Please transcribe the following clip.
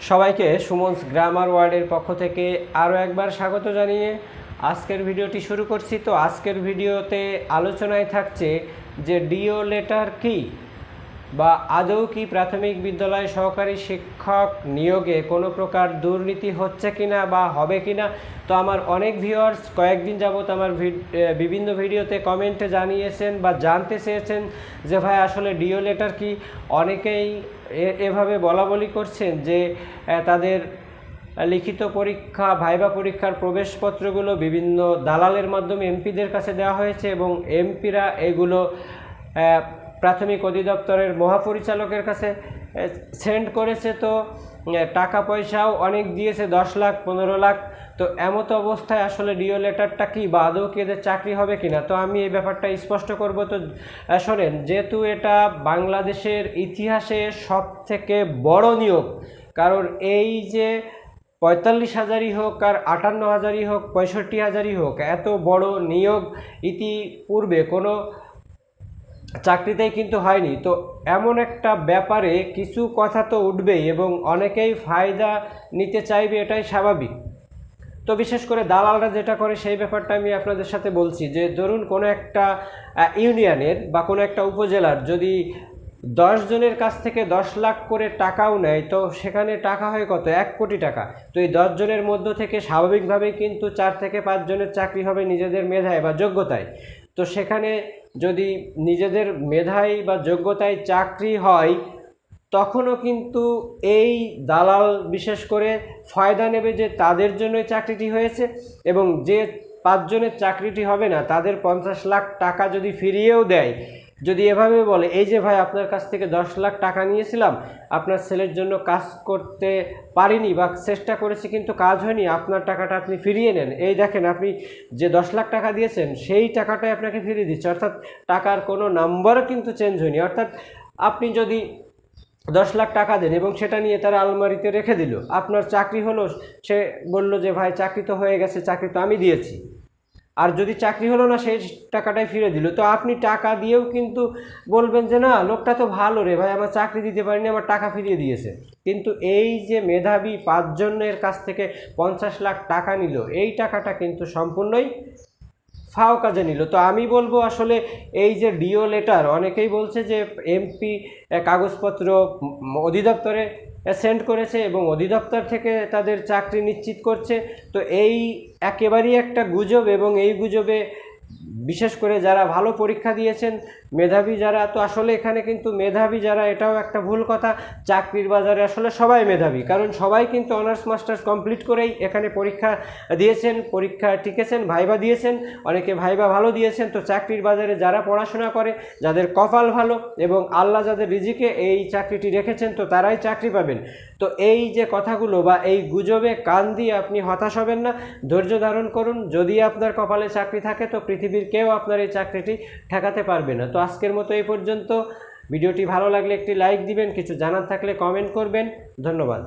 সবাইকে সুমনস গ্রামার ওয়ার্ডের পক্ষ থেকে আরও একবার স্বাগত জানিয়ে আজকের ভিডিওটি শুরু করছি। তো আজকের ভিডিওতে আলোচনায় থাকছে যে ডিও লেটার কি? বা আদৌ কি প্রাথমিক বিদ্যালয় সহকারী শিক্ষক নিয়োগে কোনো প্রকার দুর্নীতি হচ্ছে কিনা বা হবে কিনা, তো আমার অনেক ভিউয়ার্স কয়েকদিন যাবত আমার বিভিন্ন ভিডিওতে কমেন্টে জানিয়েছেন বা জানতে চেয়েছেন যে ভাই আসলে ডিও লেটার কি? অনেকেই এভাবে বলা বলি করছেন যে তাদের লিখিত পরীক্ষা, ভাইবা পরীক্ষার প্রবেশপত্রগুলো বিভিন্ন দালালের মাধ্যমে এমপিদের কাছে দেওয়া হয়েছে এবং এমপিরা এগুলো প্রাথমিক অধিদপ্তরের মহাপরিচালকের কাছে সেন্ড করেছে তো টাকা পয়সাও অনেক দিয়েছে, দশ লাখ, পনেরো লাখ। তো এমতো অবস্থায় আসলে ডিও লেটারটা কি বা আদৌ কি এদের চাকরি হবে কিনা? তো আমি এই ব্যাপারটা স্পষ্ট করব তো শোনেন, যেহেতু এটা বাংলাদেশের ইতিহাসে সব থেকে বড় নিয়োগ, কারণ এই যে পঁয়তাল্লিশ হাজারই হোক আর আটান্ন হাজারই হোক, পঁয়ষট্টি হাজারই হোক, এত বড় নিয়োগ ইতিপূর্বে কোনো চাকরিতেই কিন্তু হয়নি। তো এমন একটা ব্যাপারে কিছু কথা তো উঠবেই এবং অনেকেই ফায়দা নিতে চাইবে, এটাই স্বাভাবিক। তো বিশেষ করে দালালরা যেটা করে, সেই ব্যাপারটা আমি আপনাদের সাথে বলছি যে, ধরুন কোনো একটা ইউনিয়নের বা কোনো একটা উপজেলার যদি দশ জনের কাছ থেকে দশ লাখ করে টাকাও নেয়, তো সেখানে টাকা হয় কত? এক কোটি টাকা। তো এই দশ জনের মধ্য থেকে স্বাভাবিকভাবেই কিন্তু চার থেকে পাঁচ জনের চাকরি হবে নিজেদের মেধায় বা যোগ্যতায়। তো সেখানে যদি নিজেদের মেধাই বা যোগ্যতায় চাকরি হয়, তখনও কিন্তু এই দালাল বিশেষ করে ফায়দা নেবে যে তাদের জন্যই চাকরিটি হয়েছে এবং যে পাঁচজনের চাকরিটি হবে না, তাদের পঞ্চাশ লাখ টাকা যদি ফিরিয়েও দেয় যদি এভাবে বলে, এই যে ভাই, আপনার কাছ থেকে দশ লাখ টাকা নিয়েছিলাম, আপনার ছেলের জন্য কাজ করতে পারিনি বা চেষ্টা করেছি কিন্তু কাজ হয়নি, আপনার টাকাটা আপনি ফিরিয়ে নেন। এই দেখেন, আপনি যে দশ লাখ টাকা দিয়েছেন, সেই টাকাটাই আপনাকে ফিরিয়ে দিচ্ছে। অর্থাৎ টাকার কোনো নাম্বারও কিন্তু চেঞ্জ হয়নি। অর্থাৎ আপনি যদি দশ লাখ টাকা দেন এবং সেটা নিয়ে তারা আলমারিতে রেখে দিল, আপনার চাকরি হলো, সে বলল যে, ভাই, চাকরি তো হয়ে গেছে, চাকরি তো আমি দিয়েছি। আর যদি চাকরি হলো না, সেই টাকাটাই ফিরে দিল। তো আপনি টাকা দিয়েও কিন্তু বলবেন যে, না, লোকটা তো ভালো রে, ভাই, আমার চাকরি দিতে পারিনি, আমার টাকা ফিরিয়ে দিয়েছে। কিন্তু এই যে মেধাবী পাঁচজনের কাছ থেকে পঞ্চাশ লাখ টাকা নিল, এই টাকাটা কিন্তু সম্পূর্ণই ফাও কাজে নিল। তো আমি বলব আসলে এই যে ডিও লেটার, অনেকেই বলছে যে, এমপি কাগজপত্র অধিদপ্তরে সেন্ড করেছে এবং অধিদপ্তর থেকে তাদের চাকরি নিশ্চিত করছে। তো এই একেবারেই একটা গুজব এবং এই গুজবে বিশেষ করে যারা ভালো পরীক্ষা দিয়েছেন, মেধাবী যারা, তো আসলে এখানে কিন্তু মেধাবী যারা, এটাও একটা ভুল কথা। চাকরির বাজারে আসলে সবাই মেধাবী, কারণ সবাই কিন্তু অনার্স, মাস্টার্স কমপ্লিট করেই এখানে পরীক্ষা দিয়েছেন, পরীক্ষা টিকেছেন, ভাইবা দিয়েছেন, অনেকে ভাইবা ভালো দিয়েছেন। তো চাকরির বাজারে যারা পড়াশোনা করে, যাদের কপাল ভালো এবং আল্লাহ যাদের রিজিকে এই চাকরিটি রেখেছেন, তো তারাই চাকরি পাবেন। তো এই যে কথাগুলো বা এই গুজবে কান দিয়ে আপনি হতাশ হবেন না, ধৈর্য ধারণ করুন। যদি আপনার কপালে চাকরি থাকে, তো পৃথিবীর কেউ আপনার এই চাকরিটি ঠেকাতে পারবে না। তো আজকের মতো এই পর্যন্ত। ভিডিওটি ভালো লাগলে একটি লাইক দিবেন, কিছু জানার থাকলে কমেন্ট করবেন। ধন্যবাদ।